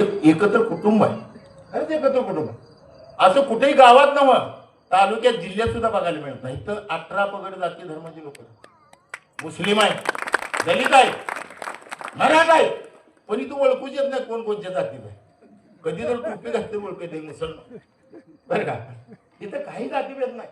एकत्र कुटुंब आहे. खरंच एकत्र कुटुंब. आहे. असं कुठेही गावात नव्हतं तालुक्यात जिल्ह्यात सुद्धा बघायला मिळत नाही. तर अठरा पगड जाती धर्माचे लोक मुस्लिम आहे दलित आहे मराठा आहे पण इथं ओळखूच येत नाही कोण कोणत्या जातीत आहे. कधी तर टोपी घातली ओळखू येते मुसलमान बरं का? इथं काही जातीभेद नाही.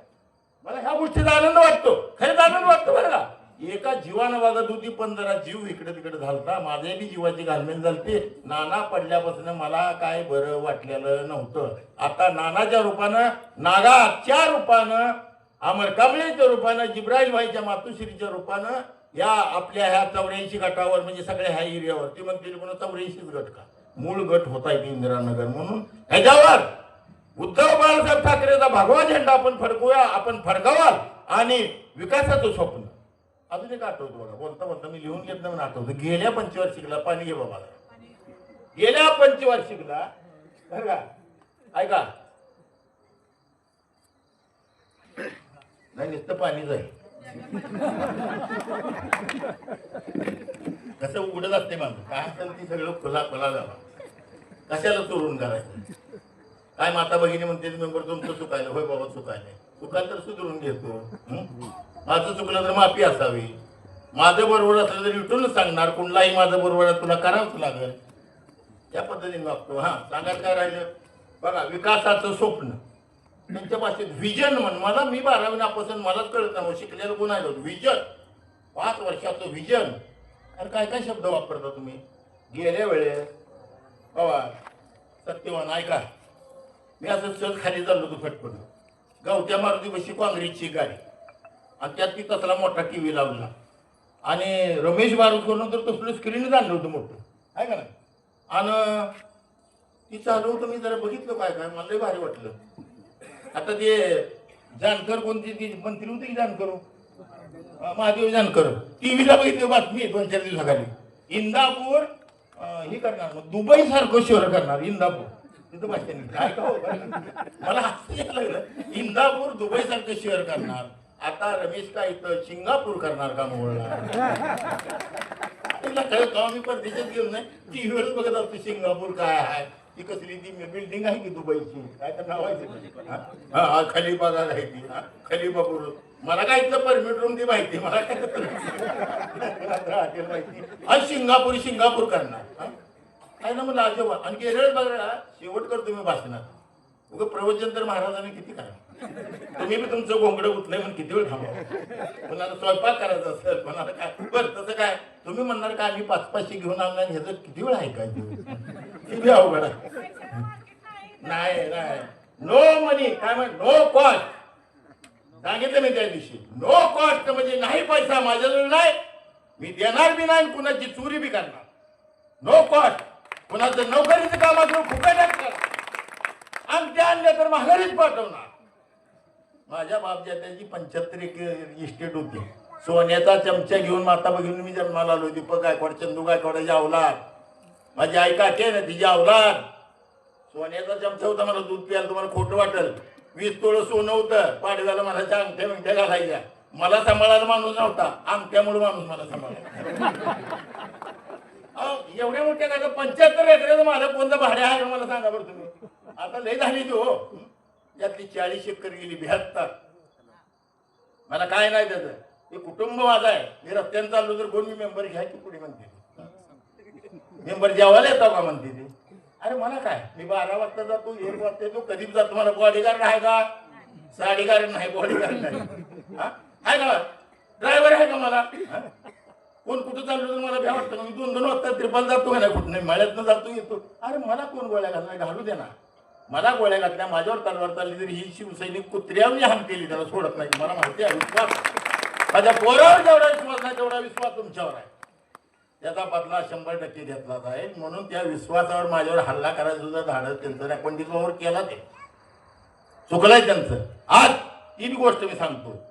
मला ह्या गोष्टीचा आनंद वाटतो. खरं आनंद वाटतो बरं का एका जीवानं वागत होती पण जरा जीव इकडे तिकडे झालता. माझ्या बी जीवाची घालमेल झालती. नाना पडल्यापासून मला काय बरं वाटलेलं नव्हतं. आता नानाच्या रूपानं नागाच्या रूपानं अमर कांबळेच्या रूपानं जिब्राईल भाईच्या मातुश्रीच्या रूपानं या आपल्या ह्या चौऱ्याऐंशी गटावर म्हणजे सगळ्या ह्या एरियावर ती म्हणते म्हणून चौऱ्याऐंशीच गट का? मूळ गट होता इथे इंदिरानगर म्हणून. ह्याच्यावर उद्धव बाळासाहेब ठाकरेचा भगवा झेंडा आपण फडकूया आपण फडकावाल आणि विकासाचं स्वप्न. अजून एक आठवतो बघा बोलता बोलता मी लिहून घेत नाही आठवतो. गेल्या पंचवार्षिकला पाणी घे बाबा गेल्या पंचवार्षिकला? का ऐका. नाही नुसतं पाणीच आहे कसं उघडत असते माझं काय असेल ती सगळं खुला खुला जावा. कशाला चोरून करायचं? काय माता भगिनी म्हणते मेंबर तुमचं चुकायला होय बाबा चुकायला चुकाल तर सुधरून घेतो. माझं चुकलं तर माफी असावी. माझं बरोबर असलं तर विठूनच सांगणार कुठलाही माझं बरोबर तुला करावंच लागेल. त्या पद्धतीने वागतो. हां सांगायला काय राहिलं? बघा विकासाचं स्वप्न. त्यांच्या भाषेत व्हिजन म्हण. मला मी बारावी नापासून मलाच कळत नाही. हो, शिकलेलं कोण आहे? व्हिजन पाच वर्षाचं व्हिजन अरे काय काय शब्द वापरता तुम्ही? गेल्या वेळेस बाबा सत्यवान ऐका. मी असं सहज खाली चाललो होतो फटपट गवत्या मारुती बशी काँग्रेसची गाडी. आणि त्यात ती तसला मोठा टी व्ही लावला. आणि रमेश बारूद करून तर तसलं स्क्रीनच आणलं होतं मोठं. आहे का नाही? आणि ती चालू होतं मी जरा बघितलं काय काय मला लई भारी वाटलं. आता ते जानकर कोणती ती मंत्री होती जानकर हो? महादेव जानकर. टीव्हीला बघितली बातमी दोन चार दिवसाखाली. इंदापूर हे करणार मग दुबई सारखं शहर करणार इंदापूर. तिथं भाषा नाही काय का हो? मला हसू यायला लागलं. इंदापूर दुबई सारखं शहर करणार. आता रमेश का इथं सिंगापूर करणार का मोहळा तिला मी परदेशात गेलो नाही. टीव्हीवरच बघत असतो सिंगापूर काय आहे? ती कसली ती बिल्डिंग आहे की दुबईची? काय तर नावायचं हा? हा आहे ती. हा? मला काय इथलं परमिट रूम ती माहिती. मला काय हॉटेल माहिती. आज सिंगापूर सिंगापूर करणार. काय ना मला अजेबा आणि केरळ बघा शेवट करतो मी भाषणात उगं प्रवचन तर महाराजांनी किती करा तुम्ही बी तुमचं गोंगडं उठलंय म्हणून किती वेळ थांबा कोणाला स्वयंपाक करायचा असेल. कोणाला काय? बरं तसं काय? तुम्ही म्हणणार का आम्ही पाच पाचशे घेऊन आणणार आणि ह्याचं किती वेळ ऐकायचं? किती अवघड आहे. नाही नाही. नो मनी काय म्हण नो कॉस्ट सांगितलं मी त्या दिवशी. नो कॉस्ट म्हणजे नाही पैसा माझ्याजवळ नाही. मी देणार बी नाही कुणाची चोरी बी करणार. नो कॉस्ट कुणाचं नोकरीचं काम असलं फुकटच आणि त्या आणले तर माघारीच पाठवणार. माझ्या बापजात्याची पंच्याहत्तर एक इस्टेट होती. सोन्याचा चमचा घेऊन माता बघून मी जन्माला आलो. दीपक गायकवाड चंदू गायकवाडाची अवलाद माझी आई काकी ना तिची अवलाद सोन्याचा चमचा होता मला दूध प्यायला तुम्हाला खोटं वाटेल. वीस तोळं सोनं होतं. पाडव्याला मला त्या अंगठ्या बिंगठ्या घालायच्या. मला सांभाळायला माणूस नव्हता. अंगठ्यामुळे माणूस मला सांभाळला. एवढ्या मोठ्या काय पंच्याहत्तर एकराचं माझं कोणतं भाड्या आहे मला सांगा बरं तुम्ही. आता लय झाली ती हो. यातली चाळीस एकर गेली बहात्तर मला काय नाही त्याचं. हे कुटुंब माझं आहे. मी रस्त्याने चाललो तर कोण मी मेंबर घ्या की पुढे म्हणते मेंबर जेवायला येतो का म्हणते ते. अरे मला काय? मी बारा वाजता जातो एक वाजता येतो. कधी जातो मला बॉडीगार्ड आहे का? साडीगार्ड नाही बॉडीगार्ड नाही. हा? आहे का? ड्रायव्हर आहे का मला? कोण कुठं चाललो तर मला भ्या वाटतं. मी दोन दोन वाजता त्रिपाल जातो का नाही कुठं? नाही मळ्यातनं जातो येतो. अरे मला कोण गोळ्या घालणार? घालू दे ना. मला गोळ्या घातल्या माझ्यावर तलवार चालली तरी ही शिवसैनिक कुत्र्यावर हान केली त्याला सोडत नाही. मला माहिती आहे विश्वास. माझ्या पोरावर जेवढा विश्वास नाही तेवढा विश्वास तुमच्यावर आहे. त्याचा बदला शंभर टक्के घेतला जाईल. म्हणून त्या विश्वासावर माझ्यावर हल्ला करायचं सुद्धा धाडस त्यांचं नाही पंडित केला ते. चुकलंय त्यांचं. आज तीन गोष्ट मी सांगतो.